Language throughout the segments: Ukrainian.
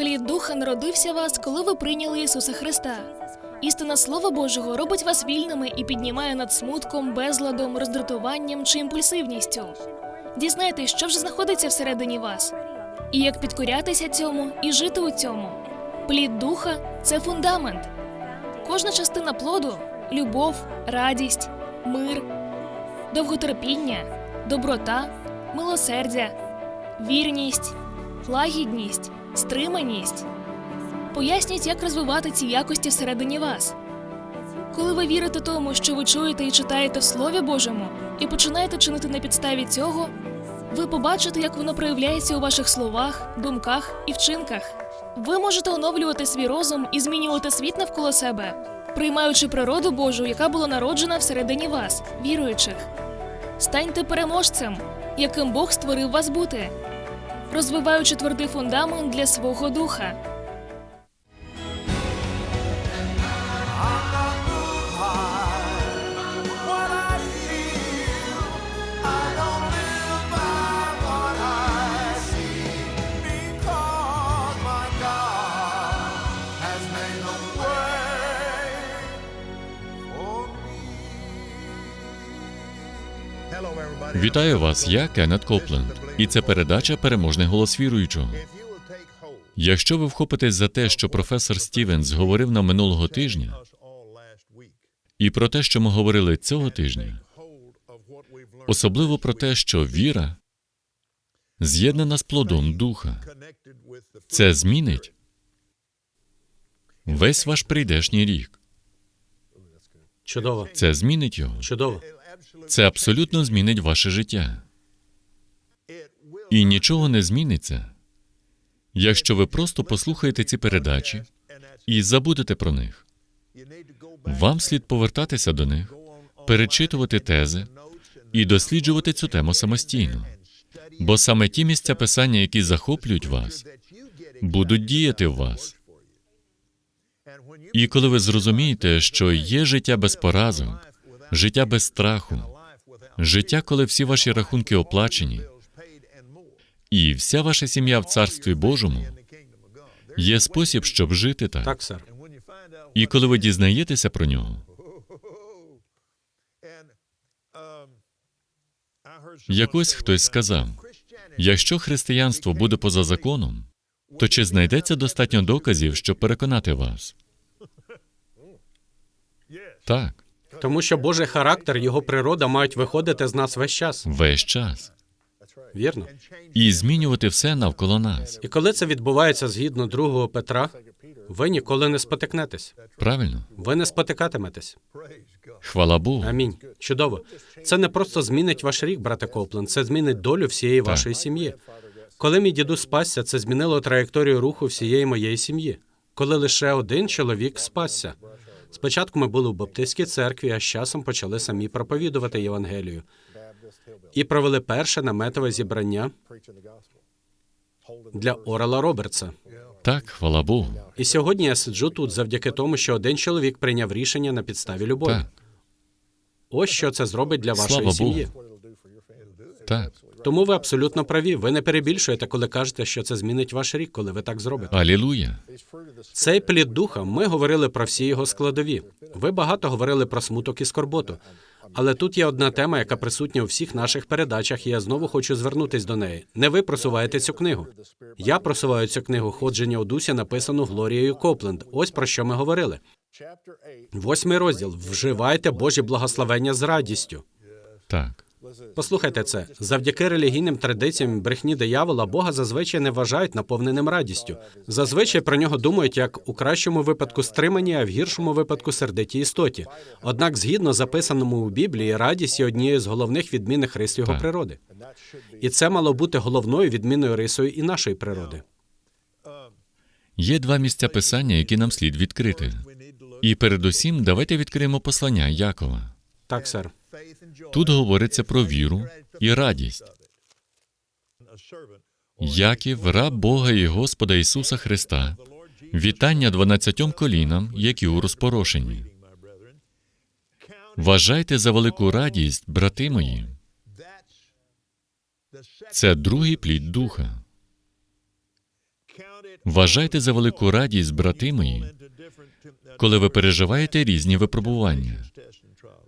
Плід духа народився вас, коли ви прийняли Ісуса Христа. Істина Слова Божого робить вас вільними і піднімає над смутком, безладом, роздратуванням чи імпульсивністю. Дізнайтесь, що вже знаходиться всередині вас, і як підкорятися цьому і жити у цьому. Плід духа це фундамент. Кожна частина плоду любов, радість, мир, довготерпіння, доброта, милосердя, вірність, лагідність, стриманість. Поясніть, як розвивати ці якості всередині вас. Коли ви вірите тому, що ви чуєте і читаєте в Слові Божому, і починаєте чинити на підставі цього, ви побачите, як воно проявляється у ваших словах, думках і вчинках. Ви можете оновлювати свій розум і змінювати світ навколо себе, приймаючи природу Божу, яка була народжена всередині вас, віруючих. Станьте переможцем, яким Бог створив вас бути, розвиваючи твердий фундамент для свого духа. Вітаю вас, я Кеннет Копленд, і це передача Переможний голос віруючого. Якщо ви вхопитесь за те, що професор Стівенс говорив нам минулого тижня, і про те, що ми говорили цього тижня, особливо про те, що віра з'єднана з плодом духа, це змінить весь ваш прийдешній рік. Чудово, Це змінить його. чудово. Це абсолютно змінить ваше життя. І нічого не зміниться, якщо ви просто послухаєте ці передачі і забудете про них. Вам слід повертатися до них, перечитувати тези і досліджувати цю тему самостійно. Бо саме ті місця писання, які захоплюють вас, будуть діяти в вас. І коли ви зрозумієте, що є життя без поразок, життя без страху, життя, коли всі ваші рахунки оплачені, і вся ваша сім'я в Царстві Божому, є спосіб, щоб жити так. Так, сер. І коли ви дізнаєтеся про нього, якось хтось сказав: якщо християнство буде поза законом, то чи знайдеться достатньо доказів, щоб переконати вас? Так, Тому що Божий характер, його природа мають виходити з нас весь час. весь час. Вірно? І змінювати все навколо нас. І коли це відбувається згідно другого Петра, ви ніколи не спотикнетесь. Правильно? Ви не спотикатиметесь. Хвала Богу. Амінь. Чудово. Це не просто змінить ваш рік, брате Копленд, це змінить долю всієї вашої сім'ї. Коли мій дідусь спасся, це змінило траєкторію руху всієї моєї сім'ї. Коли лише один чоловік спасся. Спочатку ми були в Баптистській церкві, а з часом почали самі проповідувати Євангелію. І провели перше наметове зібрання для Орела Робертса. Так, хвала Богу. І сьогодні я сиджу тут завдяки тому, що один чоловік прийняв рішення на підставі любові. Так, Ось що це зробить для вашої Слава сім'ї. Богу. так. Тому ви абсолютно праві. Ви не перебільшуєте, коли кажете, що це змінить ваш рік, коли ви так зробите. Алілуя. Цей плід духа. Ми говорили про всі його складові. Ви багато говорили про смуток і скорботу. Але тут є одна тема, яка присутня у всіх наших передачах, і я знову хочу звернутись до неї. Не ви просуваєте цю книгу. Я просуваю цю книгу ходження у дусі, написану Глорією Копленд. Ось про що ми говорили. Восьмий розділ. Вживайте Божі благословення з радістю. Так. Послухайте це. Завдяки релігійним традиціям брехні диявола Бога зазвичай не вважають наповненим радістю. Зазвичай про нього думають як у кращому випадку стримані, а в гіршому випадку сердитій істоті. Однак, згідно записаному у Біблії, радість є однією з головних відмінних рис його Так. природи. І це мало бути головною відмінною рисою і нашої природи. Є два місця писання, які нам слід відкрити. І передусім давайте відкриємо послання Якова. Так, сер. Тут говориться про віру і радість. Яків, раб Бога і Господа Ісуса Христа, вітання дванадцятьом колінам, які у розпорошенні. Вважайте за велику радість, брати мої. Це другий плід духа. Вважайте за велику радість, брати мої, коли ви переживаєте різні випробування.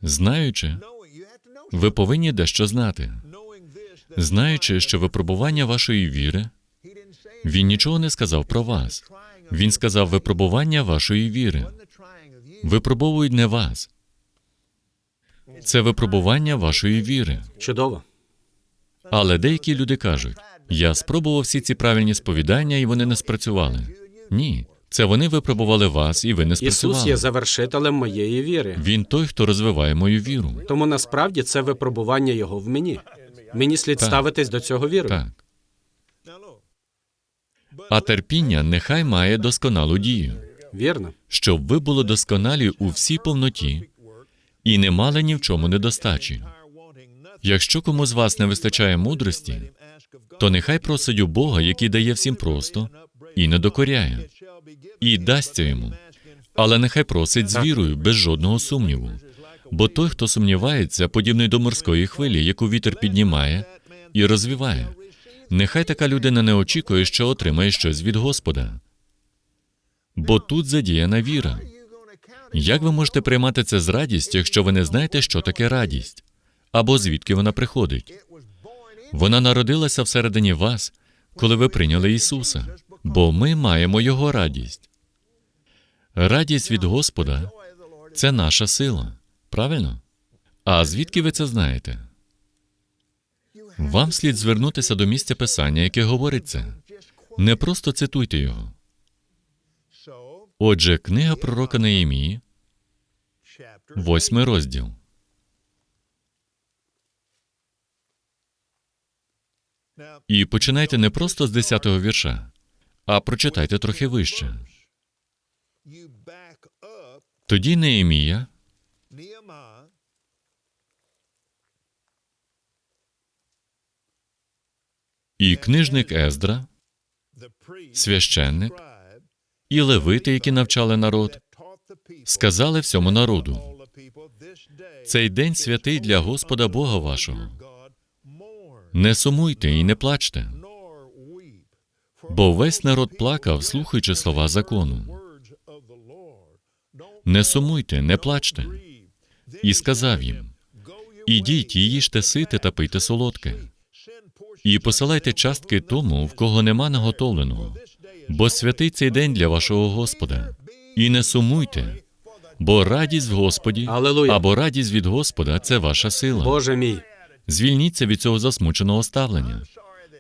Знаючи, ви повинні дещо знати. Знаючи, що випробування вашої віри, він нічого не сказав про вас. Він сказав випробування вашої віри. Випробовують не вас. Це випробування вашої віри. Чудово. Але деякі люди кажуть: я спробував всі ці правильні сповідання, і вони не спрацювали. Ні, це вони випробували вас, і ви не Ісус є завершителем моєї віри. Він той, хто розвиває мою віру. Тому насправді це випробування його в мені. Мені слід Так. ставитись до цього вірою. Так. А терпіння нехай має досконалу дію, Вірно. щоб ви були досконалі у всій повноті і не мали ні в чому недостачі. Якщо кому з вас не вистачає мудрості, то нехай просить у Бога, який дає всім просто і не докоряє, і дасться йому. Але нехай просить з вірою, без жодного сумніву. Бо той, хто сумнівається, подібний до морської хвилі, яку вітер піднімає і розвіває. Нехай така людина не очікує, що отримає щось від Господа. Бо тут задіяна віра. Як ви можете приймати це з радістю, якщо ви не знаєте, що таке радість? Або звідки вона приходить? Вона народилася всередині вас, коли ви прийняли Ісуса, бо ми маємо Його радість. Радість від Господа це наша сила, правильно? А звідки ви це знаєте? Вам слід звернутися до місця писання, яке говорить це. Не просто цитуйте його. Отже, книга пророка Неємії, восьмий розділ. І починайте не просто з 10-го вірша, а прочитайте трохи вище. Тоді Неємія і книжник Ездра, священник і левити, які навчали народ, сказали всьому народу: цей день святий для Господа Бога вашого. Не сумуйте і не плачте, бо весь народ плакав, слухаючи слова закону. Не сумуйте, не плачте. І сказав їм: Ідіть і їжте сите та пийте солодке, і посилайте частки тому, в кого нема наготовленого, бо святий цей день для вашого Господа. І не сумуйте, бо радість в Господі Алілуя. або радість від Господа це ваша сила. Боже мій. Звільніться від цього засмученого ставлення.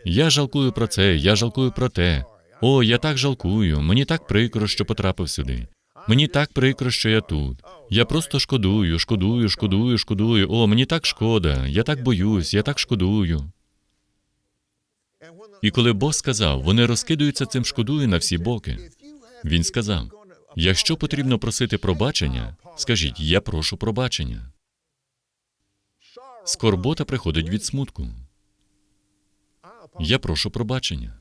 Я жалкую про це, я жалкую про те. О, я так жалкую. Мені так прикро, що потрапив сюди. Мені так прикро, що я тут. Я просто шкодую, шкодую, шкодую, шкодую. О, мені так шкода. Я так боюсь, я так шкодую. І коли Бог сказав, вони розкидаються цим шкодую на всі боки. Він сказав: якщо потрібно просити пробачення, скажіть, я прошу пробачення. Скорбота приходить від смутку. Я прошу пробачення.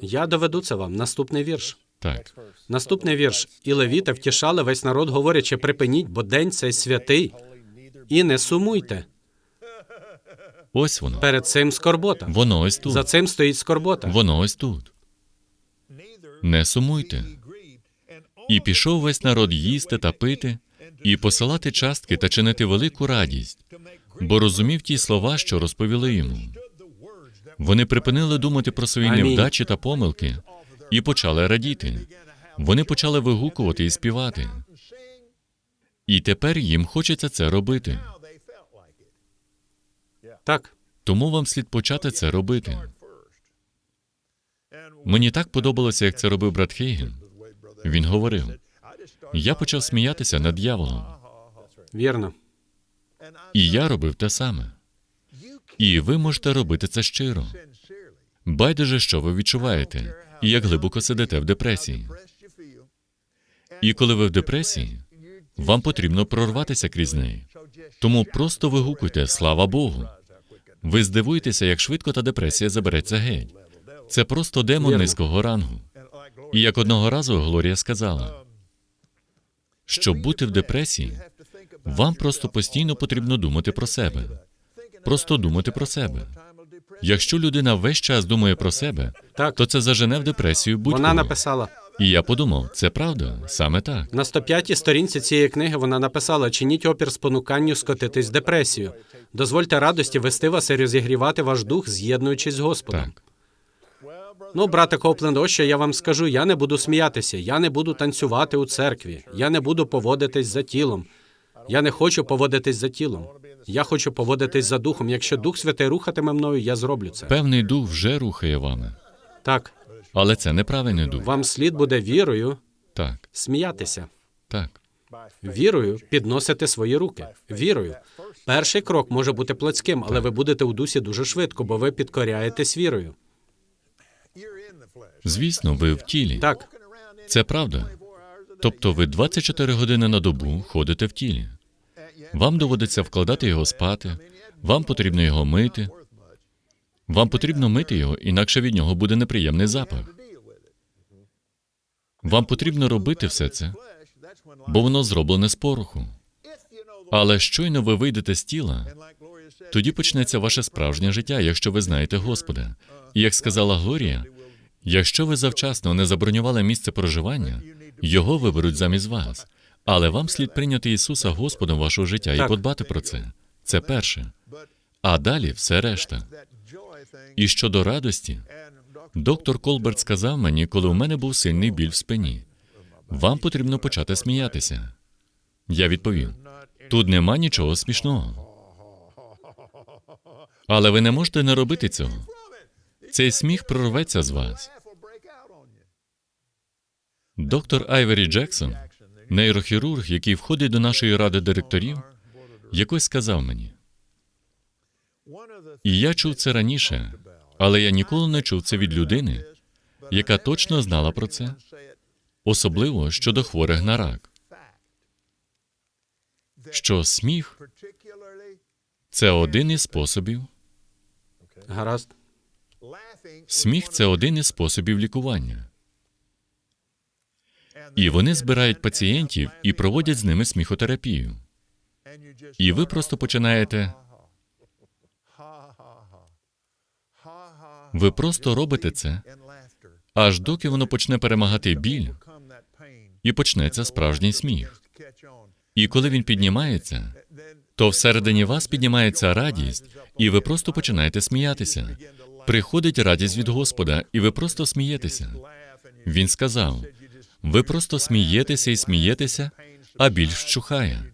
Я доведу це вам. Наступний вірш. Так, Наступний вірш. І левіти втішали весь народ, говорячи, припиніть, бо день цей святий. І не сумуйте. ось воно. Перед цим скорбота. Воно ось тут. За цим стоїть скорбота. Воно ось тут. Не сумуйте. І пішов весь народ їсти та пити, і посилати частки та чинити велику радість, бо розумів ті слова, що розповіли йому. Вони припинили думати про свої невдачі та помилки і почали радіти. Вони почали вигукувати і співати. І тепер їм хочеться це робити. Так. Тому вам слід почати це робити. Мені так подобалося, як це робив брат Хейген. Він говорив: я почав сміятися над дьяволом, Вірно. і я робив те саме. І ви можете робити це щиро. Байдуже, що ви відчуваєте, і як глибоко сидите в депресії. І коли ви в депресії, вам потрібно прорватися крізь неї. Тому просто вигукуйте слава Богу. Ви здивуєтеся, як швидко та депресія забереться геть. Це просто демон низького рангу. І як одного разу Глорія сказала, щоб бути в депресії, вам просто постійно потрібно думати про себе. Просто думати про себе. Якщо людина весь час думає про себе, Так. то це зажене в депресію будь-кого. Вона написала І я подумав, це правда, саме так. на 105-й сторінці цієї книги. Вона написала: чиніть опір спонуканню скотитись в депресію. Дозвольте радості вести вас і розігрівати ваш дух, з'єднуючись з Господом. Так. Ну, брате Копленд, ось що я вам скажу: я не буду сміятися, я не буду танцювати у церкві, я не буду поводитись за тілом. Я не хочу поводитись за тілом. Я хочу поводитись за духом. Якщо Дух Святий рухатиме мною, я зроблю це. Певний дух вже рухає вами, Так, але це неправильний дух. вам слід буде вірою Так, сміятися. так. Вірою підносити свої руки. Вірою. Перший крок може бути плотським, але ви будете у дусі дуже швидко, бо ви підкоряєтесь вірою. Звісно, ви в тілі. Так, Це правда. Тобто ви 24 години на добу ходите в тілі. Вам доводиться вкладати його спати, вам потрібно його мити. Вам потрібно мити його, інакше від нього буде неприємний запах. Вам потрібно робити все це, бо воно зроблене з пороху. Але щойно ви вийдете з тіла, тоді почнеться ваше справжнє життя, якщо ви знаєте Господа. І як сказала Глорія, якщо ви завчасно не забронювали місце проживання, його виберуть замість вас. Але вам слід прийняти Ісуса Господом вашого життя і подбати про це. Це перше. А далі все решта. І щодо радості, доктор Колберт сказав мені, коли у мене був сильний біль в спині. Вам потрібно почати сміятися. Я відповів: тут нема нічого смішного. Але ви не можете не робити цього. Цей сміх прорветься з вас. Доктор Айвері Джексон, нейрохірург, який входить до нашої ради директорів, якось сказав мені. І я чув це раніше, але я ніколи не чув це від людини, яка точно знала про це, особливо щодо хворих на рак. Що сміх це один із способів. гаразд. Сміх це один із способів лікування. І вони збирають пацієнтів і проводять з ними сміхотерапію. І ви просто починаєте. Ви просто робите це, аж доки воно почне перемагати біль, і почнеться справжній сміх. І коли він піднімається, то всередині вас піднімається радість, і ви просто починаєте сміятися. Приходить радість від Господа, і ви просто смієтеся. Він сказав: ви просто смієтеся і смієтеся, а біль вщухає.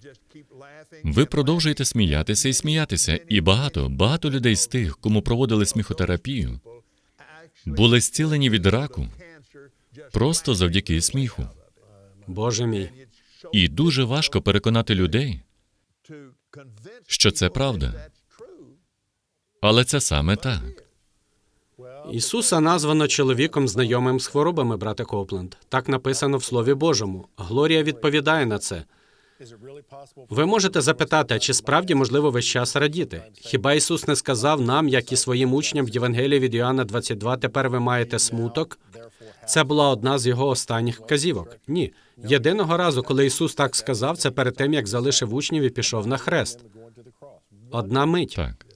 Ви продовжуєте сміятися і сміятися, і багато, багато людей з тих, кому проводили сміхотерапію, були зцілені від раку просто завдяки сміху. Боже мій. І дуже важко переконати людей, що це правда. Але це саме так. Ісуса названо чоловіком, знайомим з хворобами, брате Копленд. Так написано в Слові Божому. Глорія відповідає на це. Ви можете запитати, чи справді можливо весь час радіти? Хіба Ісус не сказав нам, як і своїм учням в Євангелії від Іоанна 22, тепер ви маєте смуток? Це була одна з його останніх вказівок. Ні. Єдиного разу, коли Ісус так сказав, це перед тим, як залишив учнів і пішов на хрест. Одна мить. Так.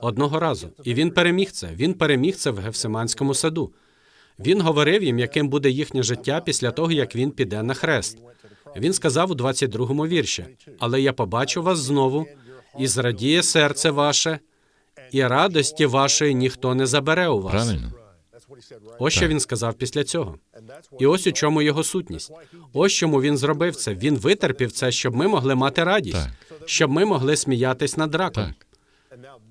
Одного разу. І він переміг це. Він переміг це в Гефсиманському саду. Він говорив їм, яким буде їхнє життя після того, як він піде на хрест. Він сказав у 22-му вірші: Але я побачу вас знову, і зрадіє серце ваше, і радості вашої ніхто не забере у вас. Правильно? Ось що він сказав після цього. І ось у чому його сутність. Ось чому він зробив це. Він витерпів це, щоб ми могли мати радість, щоб ми могли сміятись над раком. Так.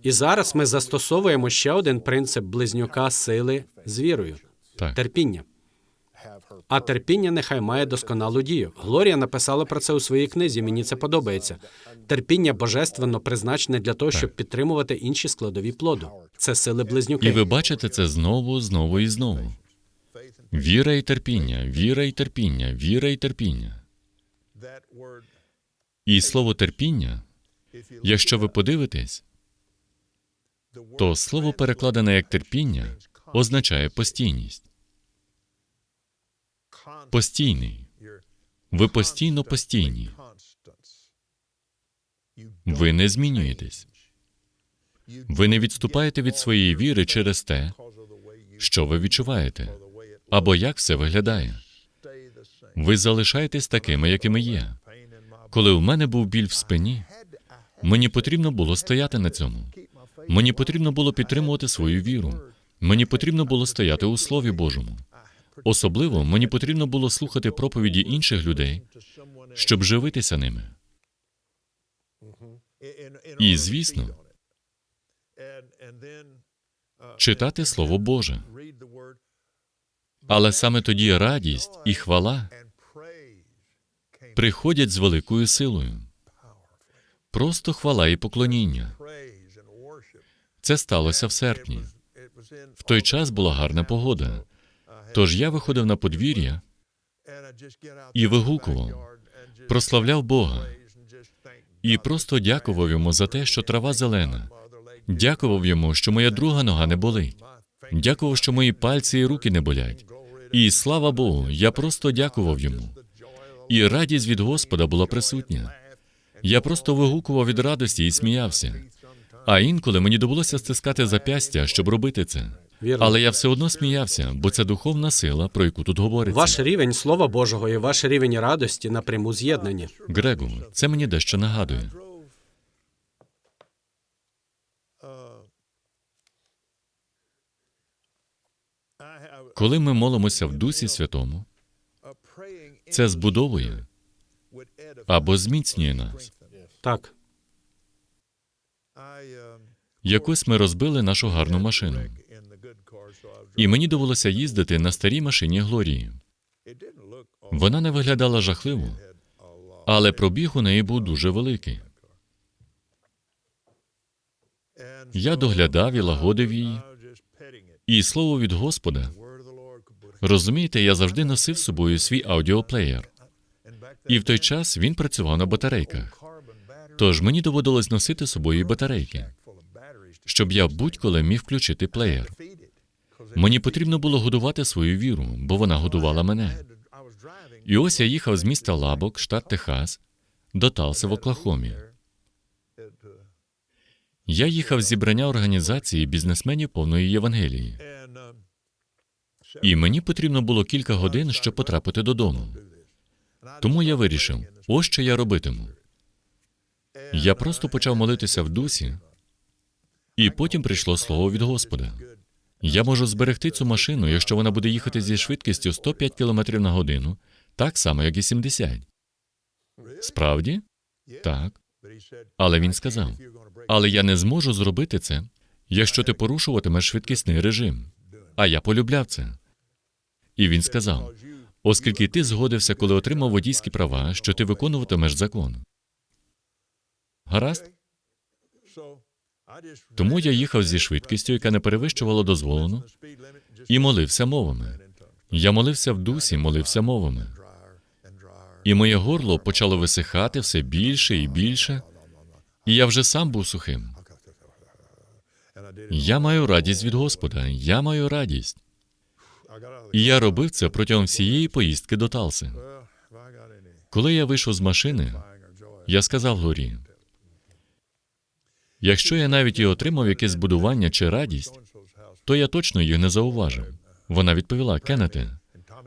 І зараз ми застосовуємо ще один принцип близнюка сили з вірою Так. терпіння. А терпіння нехай має досконалу дію. Глорія написала про це у своїй книзі. Мені це подобається. Терпіння божественно призначене для того, щоб підтримувати інші складові плоду. Це сили близнюки. І ви бачите це знову, знову і знову. Віра і терпіння, віра і терпіння, віра і терпіння. І слово терпіння, якщо ви подивитесь, то слово перекладене як терпіння означає постійність. Постійний. Ви постійно постійні. Ви не змінюєтесь. Ви не відступаєте від своєї віри через те, що ви відчуваєте, або як все виглядає. Ви залишаєтесь такими, якими є. Коли у мене був біль в спині, мені потрібно було стояти на цьому. Мені потрібно було підтримувати свою віру. Мені потрібно було стояти у Слові Божому. Особливо мені потрібно було слухати проповіді інших людей, щоб живитися ними. І, звісно, читати Слово Боже. Але саме тоді радість і хвала приходять з великою силою. Просто хвала і поклоніння. Це сталося в серпні. В той час була гарна погода. Тож я виходив на подвір'я і вигукував, прославляв Бога і просто дякував йому за те, що трава зелена. Дякував йому, що моя друга нога не болить. Дякував, що мої пальці і руки не болять. І слава Богу, я просто дякував йому. І радість від Господа була присутня. Я просто вигукував від радості і сміявся. А інколи мені довелося стискати запястя, щоб робити це. Вірно. Але я все одно сміявся, бо це духовна сила, про яку тут говориться. Ваш рівень Слова Божого і ваш рівень радості напряму з'єднані. Грегу, це мені дещо нагадує. Коли ми молимося в Дусі Святому, це збудовує або зміцнює нас. Так, Якось ми розбили нашу гарну машину, і мені довелося їздити на старій машині Глорії. Вона не виглядала жахливо, але пробіг у неї був дуже великий. Я доглядав і лагодив її. І слово від Господа, розумієте, я завжди носив з собою свій аудіоплеєр. І в той час він працював на батарейках. Тож мені доводилось носити з собою батарейки, щоб я будь-коли міг включити плеєр. Мені потрібно було годувати свою віру, бо вона годувала мене. І ось я їхав з міста Лабок, штат Техас, до Талси в Оклахомі. Я їхав з зібрання організації бізнесменів повної Євангелії. І мені потрібно було кілька годин, щоб потрапити додому. Тому я вирішив, ось що я робитиму. Я просто почав молитися в дусі, і потім прийшло слово від Господа. Я можу зберегти цю машину, якщо вона буде їхати зі швидкістю 105 км на годину, так само, як і 70. Справді? Так. Але він сказав: але я не зможу зробити це, якщо ти порушуватимеш швидкісний режим. А я полюбляв це. І він сказав: оскільки ти згодився, коли отримав водійські права, що ти виконуватимеш закон. Гаразд? Тому я їхав зі швидкістю, яка не перевищувала дозволену, і молився мовами. Я молився в дусі, молився мовами. І моє горло почало висихати все більше і більше, і я вже сам був сухим. Я маю радість від Господа, я маю радість. І я робив це протягом всієї поїздки до Талси. Коли я вийшов з машини, я сказав Глорії, якщо я навіть і отримав якесь збудування чи радість, то я точно їх не зауважив. Вона відповіла: Кеннете,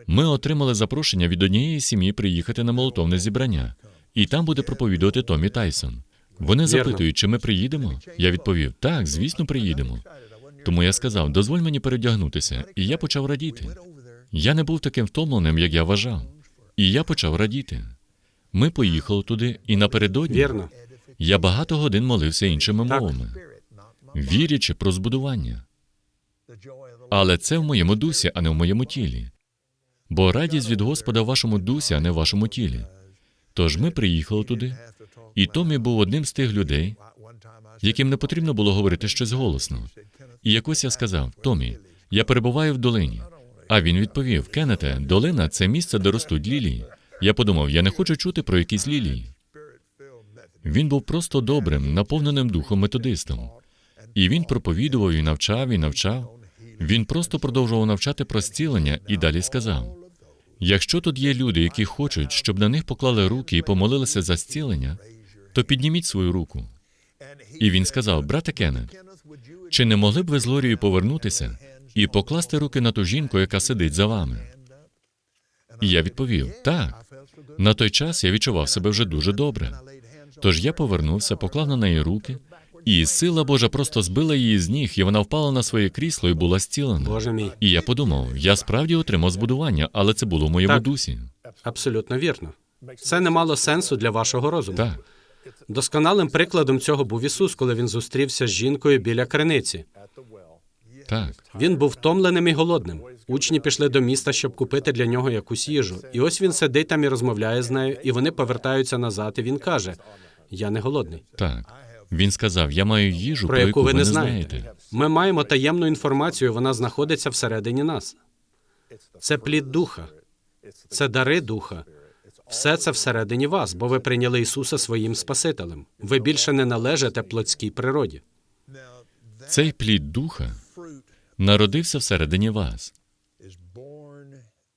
ми отримали запрошення від однієї сім'ї приїхати на молотовне зібрання, і там буде проповідувати Томі Тайсон. Вони запитують, чи ми приїдемо. Я відповів: так, звісно, приїдемо. Тому я сказав: дозволь мені передягнутися, і я почав радіти. Я не був таким втомленим, як я вважав. І я почав радіти. Ми поїхали туди, і напередодні вірно. Я багато годин молився іншими мовами, вірячи про збудування. Але це в моєму дусі, а не в моєму тілі. Бо радість від Господа в вашому дусі, а не в вашому тілі. Тож ми приїхали туди, і Томі був одним з тих людей, яким не потрібно було говорити щось голосно. І якось я сказав: Томі, я перебуваю в долині. А він відповів: Кеннете, долина це місце, де ростуть лілії. Я подумав, я не хочу чути про якісь лілії. Він був просто добрим, наповненим духом методистом. І він проповідував і навчав, і навчав. Він просто продовжував навчати про зцілення і далі сказав: якщо тут є люди, які хочуть, щоб на них поклали руки і помолилися за зцілення, то підніміть свою руку. І він сказав: брате Кеннет, Чи не могли б ви з Лорією повернутися і покласти руки на ту жінку, яка сидить за вами? І я відповів: так. На той час я відчував себе вже дуже добре. Тож я повернувся, поклав на неї руки, і сила Божа просто збила її з ніг, і вона впала на своє крісло і була зцілена. Боже мій, І я подумав, я справді отримав збудування, але це було в моєму Так. дусі. абсолютно вірно. Це не мало сенсу для вашого розуму. Так, Досконалим прикладом цього був Ісус, коли він зустрівся з жінкою біля криниці. так, Він був втомленим і голодним. Учні пішли до міста, щоб купити для нього якусь їжу. І ось він сидить там і розмовляє з нею, і вони повертаються назад. І він каже: Я не голодний. так. Він сказав: Я маю їжу, Про яку ви не знаєте. Ми маєте таємну інформацію, вона знаходиться всередині нас. Це плід духа, це дари духа. Все це всередині вас, бо ви прийняли Ісуса своїм Спасителем. Ви більше не належите плотській природі. Цей плід духа народився всередині вас,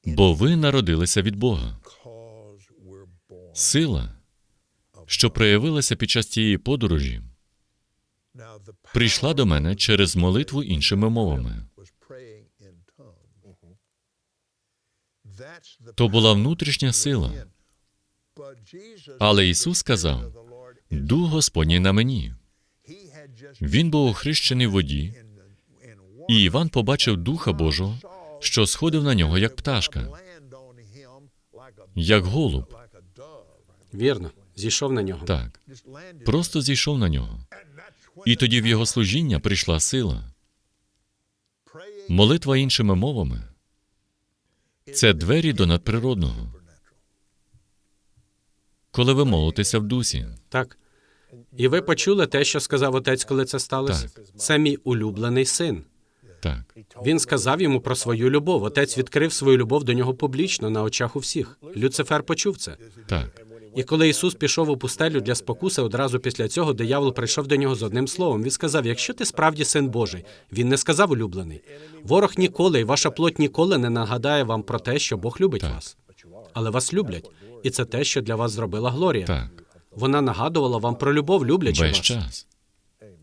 бо ви народилися від Бога. Сила, що проявилася під час цієї подорожі, прийшла до мене через молитву іншими мовами. То була внутрішня сила. Але Ісус сказав: Дух Господній на мені. Він був охрещений в воді, і Іван побачив Духа Божого, що сходив на нього як пташка, як голуб. Вірно, зійшов на нього. Так, просто зійшов на нього. І тоді в його служіння прийшла сила. Молитва іншими мовами це двері до надприродного. Коли ви молитеся в дусі, Так. І ви почули те, що сказав отець, коли це сталося? Це мій улюблений син. так, Він сказав йому про свою любов. Отець відкрив свою любов до нього публічно на очах у всіх. Люцифер почув це. так, І коли Ісус пішов у пустелю для спокуси, одразу після цього диявол прийшов до нього з одним словом. Він сказав: Якщо ти справді син Божий, він не сказав улюблений. Ворог ніколи і ваша плоть ніколи не нагадає вам про те, що Бог любить Так. вас. Але вас люблять, і це те, що для вас зробила Глорія. так, Вона нагадувала вам про любов, люблячи весь вас. час.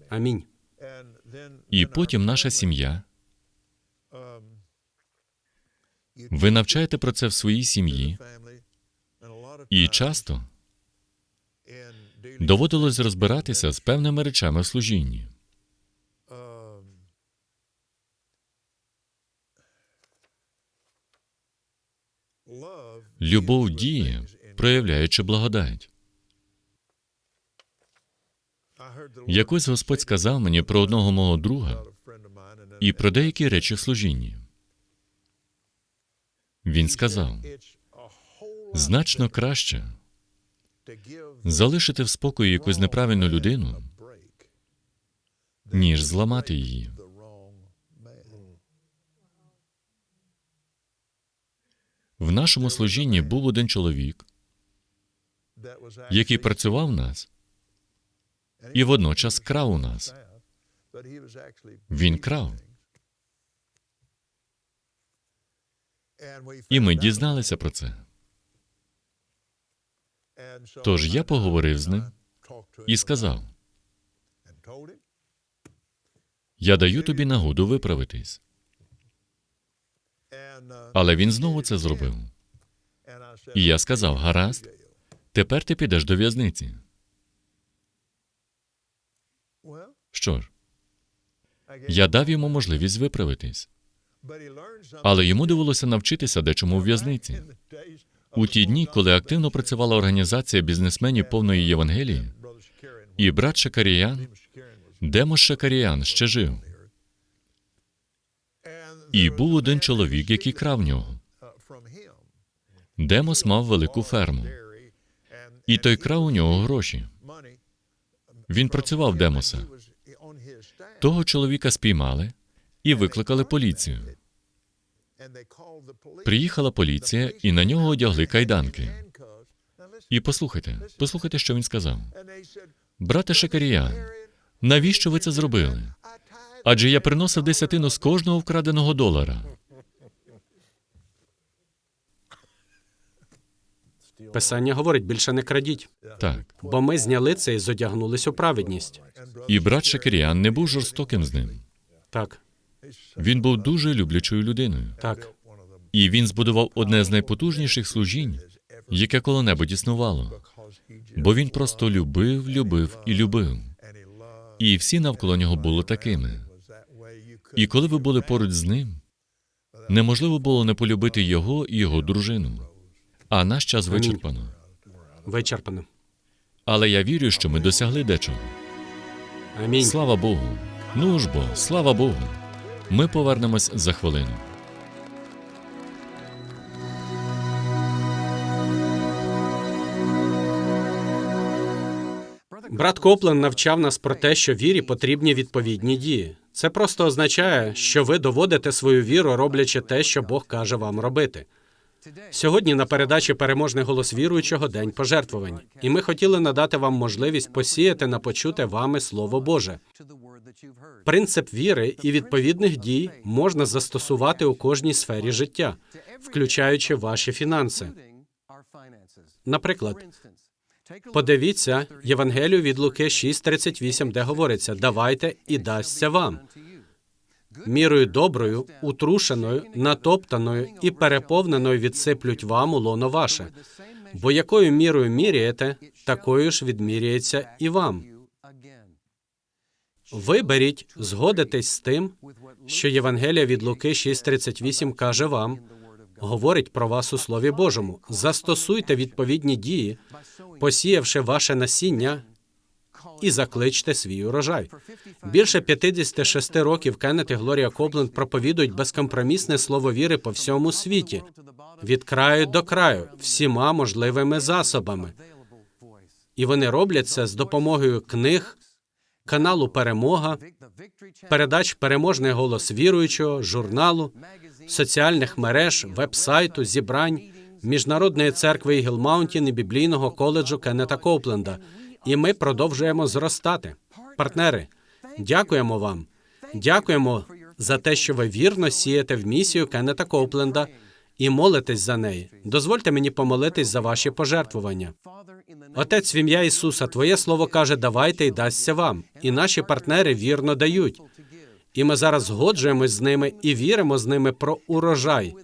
Амінь. І потім наша сім'я. Ви навчаєте про це в своїй сім'ї, і часто доводилось розбиратися з певними речами в служінні. Любов діє, проявляючи благодать. Якось Господь сказав мені про одного мого друга і про деякі речі в служінні. Він сказав: значно краще залишити в спокої якусь неправильну людину, ніж зламати її. В нашому служінні був один чоловік, який працював нас і водночас крав у нас. Він крав. І ми дізналися про це. Тож я поговорив з ним і сказав: Я даю тобі нагоду виправитись. Але він знову це зробив. І я сказав: гаразд, тепер ти підеш до в'язниці. Що ж, я дав йому можливість виправитись, але йому довелося навчитися дечому в в'язниці. У ті дні, коли активно працювала організація бізнесменів повної Євангелії, і брат Шакаріян, Демос Шакаріян, ще жив. І був один чоловік, який крав нього. Демос мав велику ферму, і той крав у нього гроші. Він працював Демоса. Того чоловіка спіймали і викликали поліцію. Приїхала поліція, і на нього одягли кайданки. І послухайте, послухайте, що він сказав. Брате Шакаріян, навіщо ви це зробили? Адже я приносив десятину з кожного вкраденого долара. Писання говорить: більше не крадіть, Так. бо ми зняли це і зодягнулись у праведність. І брат Шакаріян не був жорстоким з ним. Так, Він був дуже люблячою людиною. так. І він збудував одне з найпотужніших служінь, яке коли-небудь існувало. Бо він просто любив, любив і любив. І всі навколо нього були такими. І коли ви були поруч з ним, неможливо було не полюбити його і його дружину. А наш час вичерпано. Вичерпано. Але я вірю, що ми досягли дечого. Амінь. Слава Богу. Ну ж бо, слава Богу. Ми повернемось за хвилину. Брат Коплен навчав нас про те, що вірі потрібні відповідні дії. Це просто означає, що ви доводите свою віру, роблячи те, що Бог каже вам робити. Сьогодні на передачі переможний голос віруючого день пожертвувань, і ми хотіли надати вам можливість посіяти на почуте вами Слово Боже. Принцип віри і відповідних дій можна застосувати у кожній сфері життя, включаючи ваші фінанси. Наприклад, Подивіться Євангелію від Луки 6.38, де говориться: давайте і дасться вам. Мірою доброю, утрушеною, натоптаною і переповненою відсиплють вам у лоно ваше. Бо якою мірою міряєте, такою ж відміряється і вам. Виберіть, згодитесь з тим, що Євангелія від Луки 6.38 каже вам, говорить про вас у Слові Божому. Застосуйте відповідні дії, посіявши ваше насіння, і закличте свій урожай. Більше 56 років Кеннет і Глорія Копленд проповідують безкомпромісне слово віри по всьому світі, від краю до краю, всіма можливими засобами. І вони роблять це з допомогою книг, каналу Перемога, передач Переможний голос віруючого, журналу, соціальних мереж, вебсайту, зібрань, Міжнародної церкви Ігл Маунтін і біблійного коледжу Кеннета Копленда. І ми продовжуємо зростати. Партнери, дякуємо вам. Дякуємо за те, що ви вірно сієте в місію Кеннета Копленда і молитесь за неї. Дозвольте мені помолитись за ваші пожертвування. Отець, в ім'я Ісуса, Твоє слово каже, давайте і дасться вам. І наші партнери вірно дають. І ми зараз згоджуємось з ними і віримо з ними про урожай,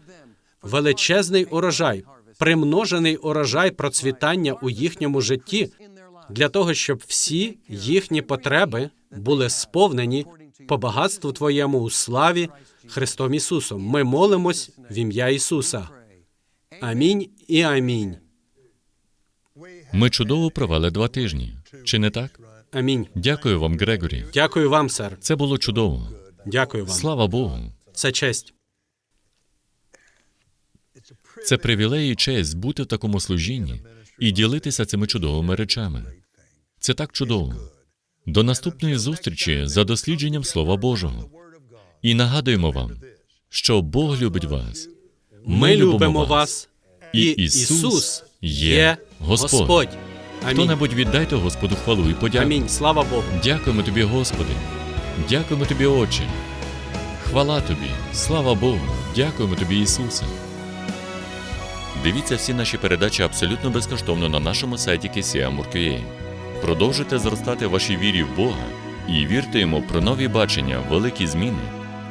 величезний урожай, примножений урожай процвітання у їхньому житті для того, щоб всі їхні потреби були сповнені по багатству Твоєму у славі Христом Ісусом. Ми молимось в ім'я Ісуса. Амінь і амінь. Ми чудово провели два тижні. Чи не так? Амінь. Дякую вам, Грегорі. Дякую вам, сер. Це було чудово. Дякую вам. Слава Богу. Це честь. Це привілей і честь бути в такому служінні і ділитися цими чудовими речами. Це так чудово. До наступної зустрічі за дослідженням Слова Божого. І нагадуємо вам, що Бог любить вас. Ми любимо вас, І Ісус є Господь. Господь. Хто-небудь віддайте Господу хвалу і подяку. Амінь. Слава Богу. Дякуємо тобі, Господи. Дякуємо тобі, Отче. Хвала тобі, слава Богу. Дякуємо тобі, Ісусе. Дивіться всі наші передачі абсолютно безкоштовно на нашому сайті KCM.UA. Продовжуйте зростати в вашій вірі в Бога і вірте йому про нові бачення, великі зміни